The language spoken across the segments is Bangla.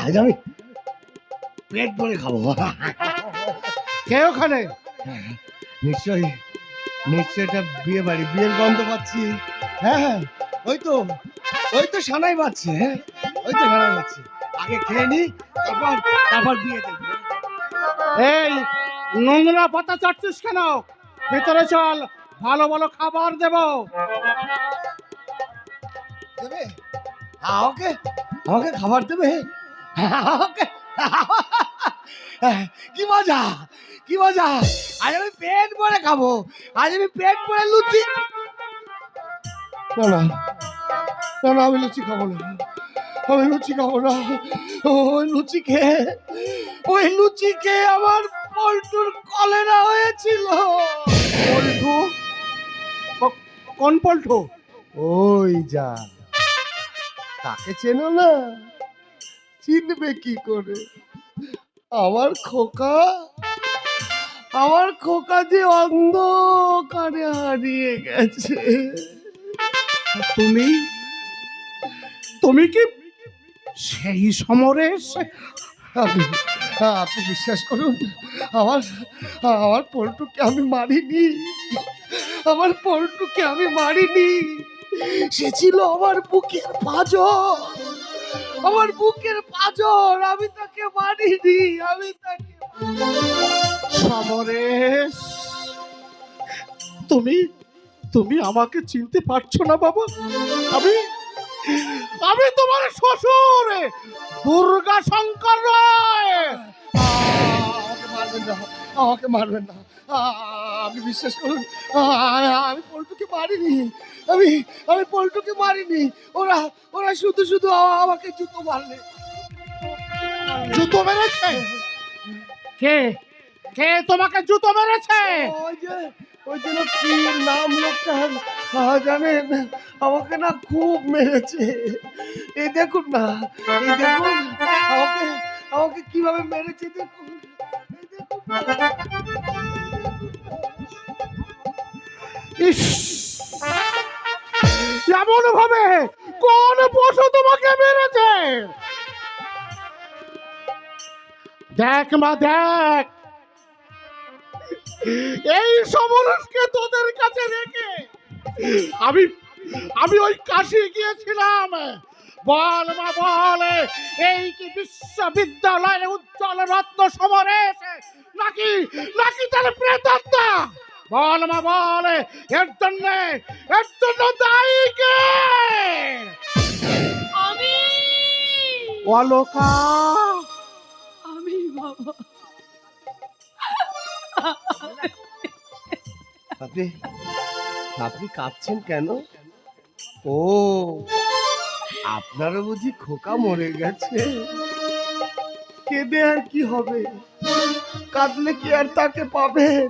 আজ আমি পেট ভরে খাব। কে ওখানে? নিশ্চয়ই নিশ্চয়ই এটা বিয়ে বাড়ি বিয়ের গন্ধ পাচ্ছি। হ্যাঁ হ্যাঁ ওই তো ওই তো সানাই পাচ্ছে হ্যাঁ ওই তো সানাই পাচ্ছে আগে খেয়ে নি তারপর তারপর বিয়ে দেখব এই নোংরা পাতা চাটছিস কেন? ভেতরে চল ভালো ভালো খাবার দেব। দেবে? আমাকে? আমাকে খাবার দেবে? আমাকে? কি মজা কি মজা। আজ আমি পেট ভরে খাব। আজ আমি পেট ভরে লুচি। না না না না, আমি লুচি খাব না। আমি লুচি খাব না। ওই লুচি খেয়ে, ওই লুচি খেয়ে আমার পল্টুর কলেরা হয়েছিল। পল্টু কোন পল্টু ওই যা। তাকে চেনো না? চিনবে কি করে? আমার খোকা? আমার খোকা যে অন্ধকারে হারিয়ে গেছে। তুমি? তুমি কি সেই সমরেশ আপনি আপনি বিশ্বাস করুন আমার আমার পল্টুকে আমি মারিনি। আমার পল্টুকে আমি মারিনি। সে ছিল আমার বুকের পাজর। আমার বুকের পাজর, আমি তাকে মারিনি, আমি তাকে সমরেশ, তুমি তুমি আমাকে চিনতে পারছ না বাবা? আমি আমি তোমার শ্বশুর, দুর্গা শঙ্কর রায়। আমাকে মারবেন না। আপনি বিশ্বাস করুন আমি পল্টুকে মারিনি। আমি আমি পল্টুকে মারিনি। ওরা ওরা শুধু শুধু আমাকে জুতো মারলে। জুতো মেরেছে? কে? কে তোমাকে জুতো মেরেছে? ওই যে ওই কি নাম লোকটার আ, জানেন আমাকে না খুব মেরেছে। এই দেখুন না এই দেখুন আমাকে আমাকে কীভাবে মেরেছে দেখুন। ইস! এমন ভাবে কোন পশু তোমাকে মেরেছে? দেখ মা, দেখ। এই সমরসকে তোদের কাছে রেখে আমি আমি ওই কাশি গিয়েছিলাম। বল মা বল। এই কি বিশ্ববিদ্যালয়ের উজ্জ্বল রত্ন সমরেশ নাকি নাকি তার প্রেতাত্মা? বল মা বল। এর জন্য এর জন্য দায়ী কে? আমি। অলোকা। আমি বাবা। আপনি আপনি কাঁদছেন কেন? ও। আপনারও বুঝি খোকা মরে গেছে। কেঁদে আর কি হবে? কাঁদলে কি আর তাকে পাবেন?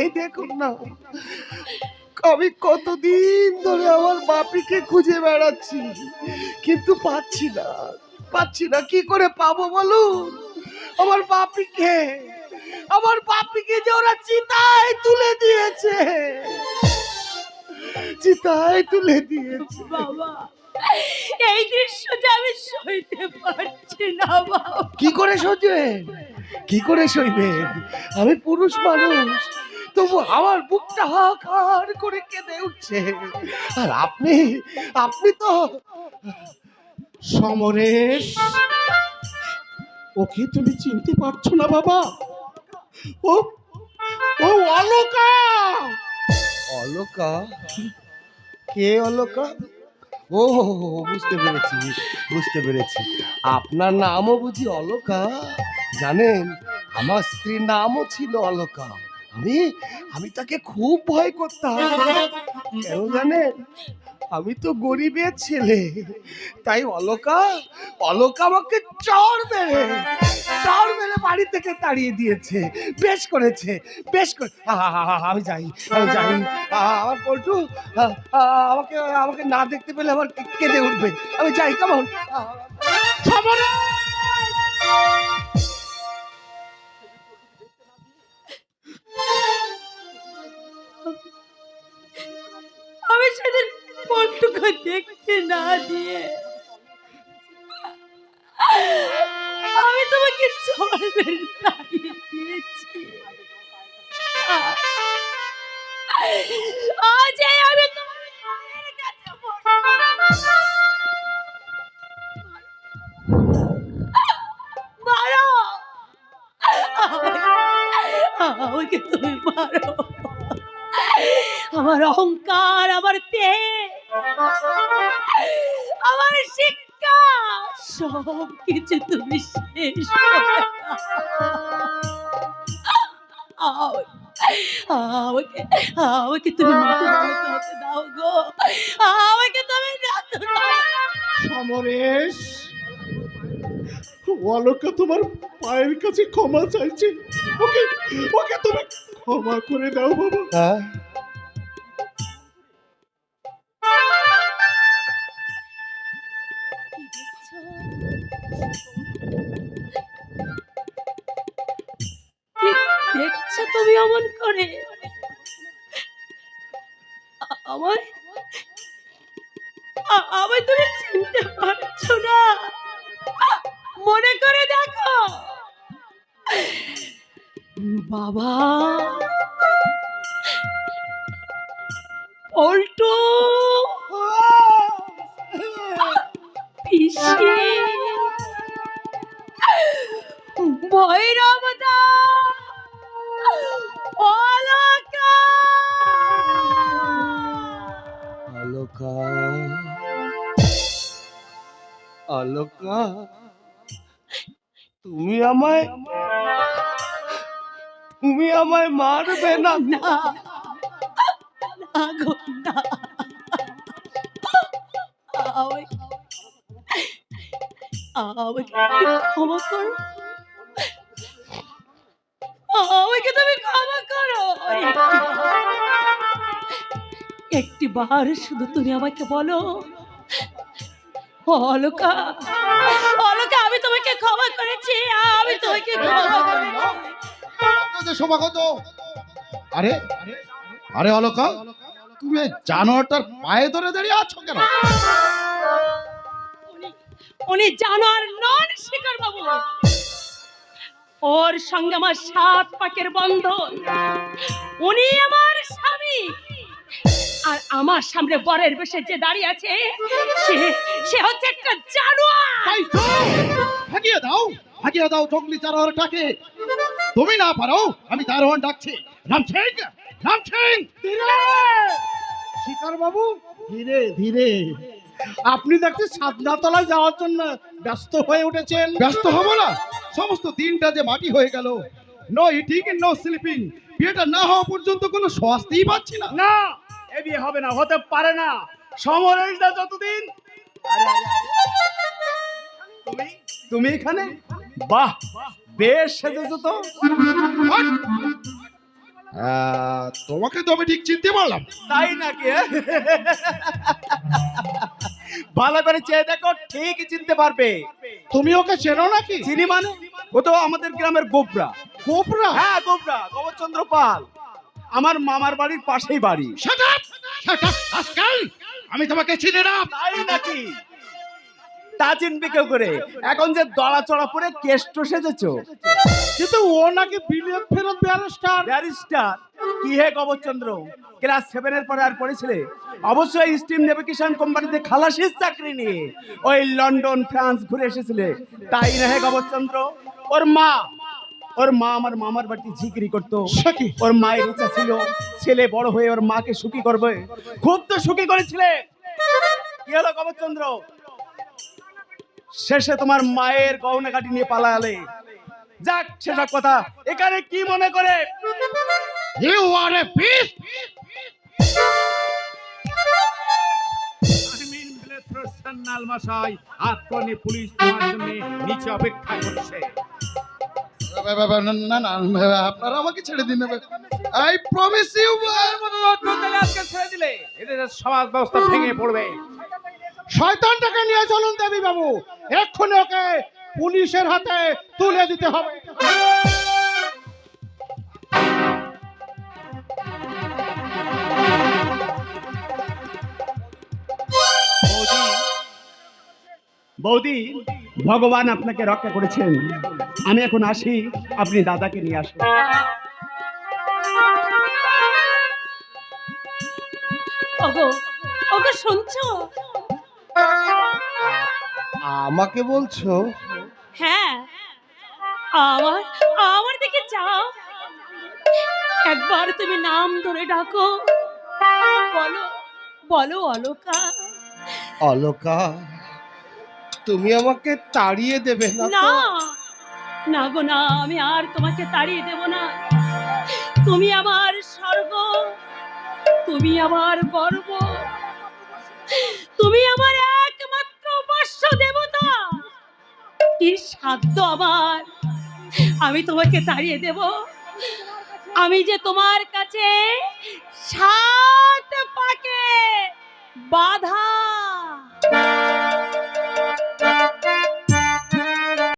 এই দেখুন না, আমি কতদিন ধরে আমার বাপিকে খুঁজে বেড়াচ্ছি, কিন্তু পাচ্ছি না। পাচ্ছি না, কি করে পাবো বলুন? আমার বাপিকে আমার বাপিকে যে ওরা চিতায় তুলে দিয়েছে। চিতায় তুলে দিয়েছে। বাবা। এই দৃশ্যটা আমি সইতে পারছি না, বাবা। কি করে সইবেন? কি করে সইবেন? আমি পুরুষ মানুষ, তবু আমার বুকটা হাহাকার করে কেঁদে উঠছে। আর আপনি আপনি তো সমরেশ, ওকে তুমি চিনতে পারছ না, বাবা। ও ও অলোকা। অলকা? কে অলকা? ও, বুঝতে পেরেছি বুঝতে পেরেছি। আপনার নামও বুঝি অলকা, জানেন? আমার স্ত্রীর নামও ছিল অলকা। আমি আমি তাকে খুব ভয় করতাম। কেন জানেন? আমি তো গরিবের ছেলে। তাই অলকা অলকা আমাকে চর মেরে চর মেরে বাড়ি থেকে তাড়িয়ে দিয়েছে। বেশ করেছে, বেশ করে আমি যাই আমি যাই। আমার পল্টু আমাকে আমাকে না দেখতে পেলে আমার কেঁদে উঠবে। আমি যাই কেমন না দিয়ে আমি তোমাকে চড় মেরে তাড়িয়ে দিয়েছি। আজ আমি আমাকে তুমি মারো। আমার অহংকার আমার তেজ শিক্ষা। সব কিছু তুমি শেষ। আমাকে আমাকে তুমি মতো ভালো হতে দাও গো। আমাকে তুমি সমরেশ অলকা তোমার পায়ের কাছে ক্ষমা চাইছে। ওকে ওকে তুমি ক্ষমা করে দাও বাবা। অমন করে। আ- আমায় আ- আমায় তুমি চিনতে পারছ না। মনে করে দেখো। বাবা। পল্টু। পিসি। ভৈরবদা অলকা তুমি আমায় তুমি আমায় মারবে না। না গো না। আমাকে তুমি ক্ষমা করো। একটি বার শুধু তুমি আমাকে বলো। অলকা অলকা আমি তোমাকে ক্ষমা করেছি আমি তোমাকে ক্ষমা করেছি। সমাগত আরে আরে অলকা তুমি জানোয়ারটার পায়ে ধরে দাঁড়িয়ে আছো কেন? উনি- জানোয়ার নন শিকার বাবু ওর সঙ্গে আমার সাত পাকের বন্ধন। উনি আমার আর আমার সামনে বরের বেশে যে দাঁড়িয়ে আছে সে সে হচ্ছে একটা জানোয়ার। তাই তো? ভাগিয়ে দাও ভাগিয়ে দাও জঙ্গলি জানোয়ারটাকে। তুমি না পারো আমি দারোয়ান ডাকছি। রাম সিং রাম সিং। শিকার বাবু ধীরে ধীরে। আপনি দেখছি সাদনাতলায় যাওয়ার জন্য ব্যস্ত হয়ে উঠেছেন। ব্যস্ত হব না। সমস্ত দিনটা যে মাটি হয়ে গেল। নো ইটিং নো স্লিপিং বিয়েটা না হওয়া পর্যন্ত কোনো স্বস্তিই পাচ্ছি না। না। এ বিয়ে হবে না হতে পারে না। সমরেশ দা যতদিন। তুমি তুমি এখানে? বাহ বেশ সেজেছো তো। তোমাকে তো আমি ঠিক চিনতে পারলাম। তাই নাকি ভালো করে চেয়ে দেখো ঠিকই চিনতে পারবে। তুমি ওকে চেনো নাকি? চিনি মানে? ও তো আমাদের গ্রামের গোবরা। কোবরা হ্যাঁ গোবরা গোবরচন্দ্র পাল। আমার মামার বাড়ির পাশেই বাড়ি। Rascal! আমি তোমাকে চিনি না। তাই নাকি? তা চিনবি কেউ করে? এখন যে দড়া চড়া পরে কেষ্ট সেজেছো। কিন্তু ও নাকি বিলিয়ন ফেরত ব্যারিস্টার। ব্যারিস্টার কি হে কবরচন্দ্র ক্লাস সেভেন এর পরে আর পড়েছিলে? অবশ্যই স্টিম নেভিগেশন কোম্পানিতে খালাসির চাকরি নিয়ে ওই লন্ডন ফ্রান্স ঘুরে এসেছিলে। তাই না হে কবরচন্দ্র ওর মা ওর মা আমার মামার বাড়িতে ঝিকিরি করতো। ওর মায়ের ইচ্ছা ছিল। ছেলে বড় হয়ে ওর মাকে সুখী করবে। খুব তো সুখী করেছিলে। কি হলো কবরচন্দ্র শেষে তোমার মায়ের গহনা কাটি নিয়ে পালালে। যাক সেসব কথা। এখানে কি মনে করে? You are a beast Sanyal মশাই আত্মনি পুলিশ তোমার জন্য নিচে অপেক্ষা করছে। আপনারা আমাকে ছেড়ে দিন আই প্রমিস ইউ ছেড়ে দিলে সমাজ ব্যবস্থা ভেঙে পড়বে শয়তানটাকে নিয়ে চলুন দেবী বাবু এক্ষুনি ওকে পুলিশের হাতে তুলে দিতে হবে। বৌদি ভগবান আপনাকে রক্ষা করেছেন। আমি এখন আসি আপনি দাদাকে নিয়ে আসুন। ওগো ওগো শুনছো? আমাকে বলছো? হ্যাঁ। আমার আমার দিকে যাও। একবার তুমি নাম ধরে ডাকো। বলো বলো অলকা। অলকা তুমি আমাকে তাড়িয়ে দেবে না না না গো, না, আমি আর তোমাকে তাড়িয়ে দেব না। তুমি আমার স্বর্গ, তুমি আমার গর্ব, তুমি আমার একমাত্র উপাস্য দেবতা। কি সাধ্য আমার? আমি তোমাকে তাড়িয়ে দেব। আমি যে তোমার কাছে সাত পাকে বাধা।